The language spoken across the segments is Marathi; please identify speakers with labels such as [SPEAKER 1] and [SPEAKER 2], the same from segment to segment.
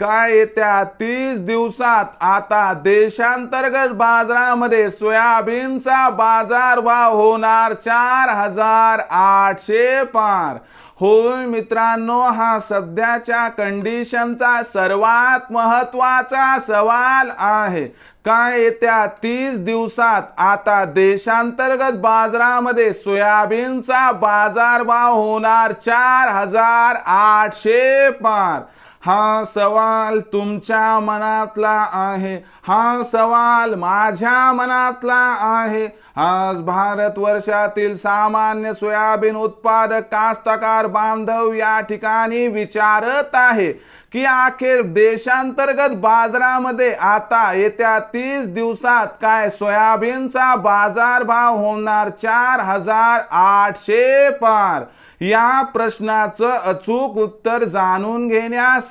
[SPEAKER 1] काय येत्या तीस दिवसात? आता देशांतर्गत बाजारामध्ये सोयाबीनचा बाजारभाव होणार चार हजार आठशे पार. होय मित्रांनो हा सध्याच्या कंडिशनचा सर्वात महत्त्वाचा सवाल आहे. काय येत्या तीस दिवसात? आता देशांतर्गत बाजारामध्ये सोयाबीनचा बाजारभाव होणार चार हजार आठशे पार. हा सवाल तुमच्या मनातला आहे. हा सवाल माझ्या मनातला आहे. आज भारत वर्षातील सामान्य सोयाबीन उत्पादक कास्तकार बांधव या ठिकाणी विचारत आहे की अखेर देशांतर्गत बाजारामध्ये आता येत्या तीस दिवसात काय सोयाबीनचा बाजारभाव होणार चार हजार आठशे पार? या प्रश्नाचं अचूक उत्तर जाणून घेण्यास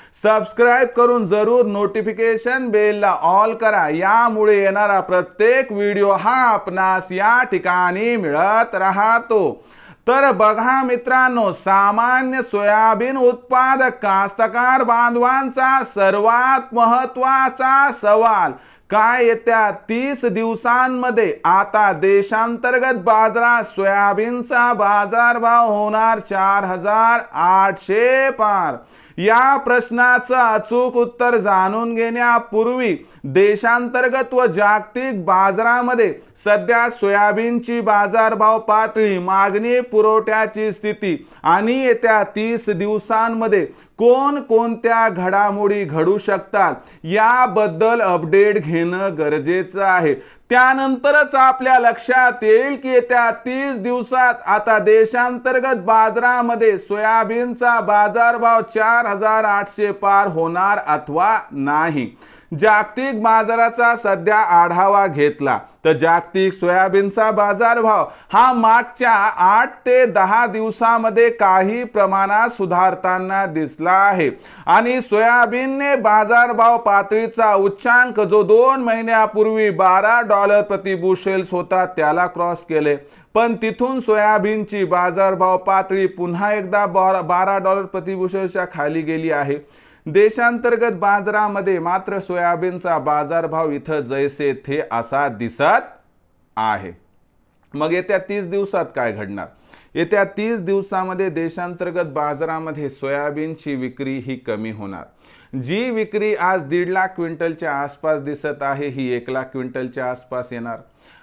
[SPEAKER 1] सबस्क्राईब करून जरूर नोटिफिकेशन बेलला ऑल करा. यामुळे येणारा प्रत्येक व्हिडिओ हा आपणास या ठिकाणी मिळत राहतो. तर बघा मित्रांनो सामान्य सोयाबीन उत्पादक कास्तकार बांधवांचा सर्वात महत्त्वाचा सवाल काय येत्या तीस दिवसांमध्ये? आता देशांतर्गत बाजारात सोयाबीनचा बाजारभाव होणार चार हजार आठशे पार. या प्रश्नाचं अचूक उत्तर जाणून घेण्यापूर्वी देशांतर्गत व जागतिक बाजारामध्ये सध्या सोयाबीनची बाजारभाव पातळी मागणी पुरवठ्याची स्थिती आणि येत्या तीस दिवसांमध्ये कोण कोणत्या घडामोडी घडू शकतात याबद्दल अपडेट घेणं गरजेचं आहे. त्यानंतरच आपल्या लक्षात येईल की येत्या तीस दिवसात आता देशांतर्गत बाजारामध्ये सोयाबीनचा बाजारभाव चार हजार आठशे पार होणार अथवा नाही. जागतिक बाजाराचा सध्या आढावा घेतला. तर जागतिक सोयाबीनचा बाजारभाव हा मागच्या आठ ते दहा दिवसामध्ये काही प्रमाणात सुधारताना दिसला आहे. आणि सोयाबीनने बाजारभाव पातळीचा उच्चांक जो दोन महिन्यापूर्वी बारा डॉलर प्रतिबुशेल्स होता त्याला क्रॉस केले. पण तिथून सोयाबीनची बाजारभाव पातळी पुन्हा एकदा बारा डॉलर प्रतिबुशेल्सच्या खाली गेली आहे. देशांतर्गत बाजारामध्ये मात्र सोयाबीनचा बाजारभाव इथं जैसे थे असा दिसत आहे. मग येत्या तीस दिवसात काय घडणार? येत्या तीस दिवसामध्ये देशांतर्गत बाजारामध्ये सोयाबीनची विक्री ही कमी होणार. जी विक्री आज दीड लाख क्विंटलच्या आसपास दिसत आहे ही एक लाख क्विंटलच्या आसपास येणार.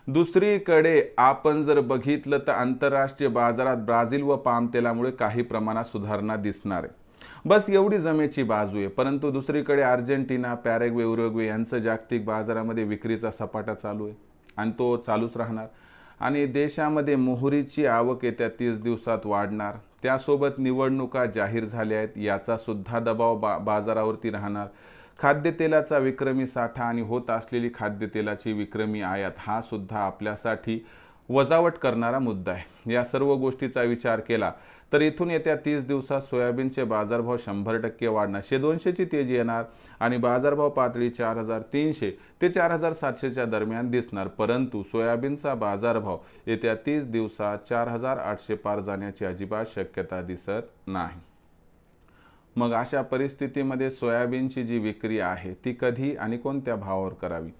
[SPEAKER 1] दुसरीकडे आपण जर बघितलं तर आंतरराष्ट्रीय बाजारात ब्राझील व पाम तेलामुळे काही प्रमाणात सुधारणा दिसणार आहे. बस एवढी जमेची बाजू आहे. परंतु दुसरीकडे अर्जेंटिना पॅरेग्वे उरुग्वे यांचं जागतिक बाजारामध्ये विक्रीचा सपाटा चालू आहे आणि तो चालूच राहणार. आणि देशामध्ये मोहरीची आवक येत्या तीस दिवसात वाढणार. त्यासोबत निवडणुका जाहीर झाल्या आहेत. याचासुद्धा दबाव बा बाजारावरती राहणार. खाद्यतेलाचा विक्रमी साठा आणि होत असलेली खाद्यतेलाची विक्रमी आयात हा सुद्धा आपल्यासाठी वजावट करणारा मुद्दा आहे. या सर्व गोष्टीचा विचार केला तर इथून येत्या तीस दिवसात सोयाबीनचे बाजारभाव शंभर टक्के वाढणार शे दोनशेची तेजी येणार आणि बाजारभाव पातळी चार हजार तीनशे ते चार हजार सातशेच्या दरम्यान दिसणार. परंतु सोयाबीनचा बाजारभाव येत्या तीस दिवसात चार हजार आठशे पार जाण्याची अजिबात शक्यता दिसत नाही. मग अशा परिस्थितीमध्ये सोयाबीनची जी विक्री आहे ती कधी आणि कोणत्या भावावर करावी?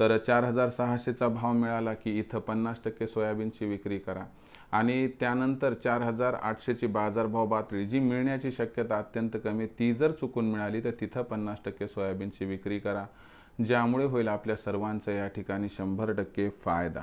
[SPEAKER 1] तर चार हजार सहाशेचा भाव मिळाला की इथं पन्नास टक्के सोयाबीनची विक्री करा. आणि त्यानंतर चार हजार आठशेची बाजारभाव पातळी जी मिळण्याची शक्यता अत्यंत कमी ती जर चुकून मिळाली तर तिथं पन्नास टक्के सोयाबीनची विक्री करा. ज्यामुळे होईल आपल्या सर्वांचा या ठिकाणी शंभर टक्के फायदा.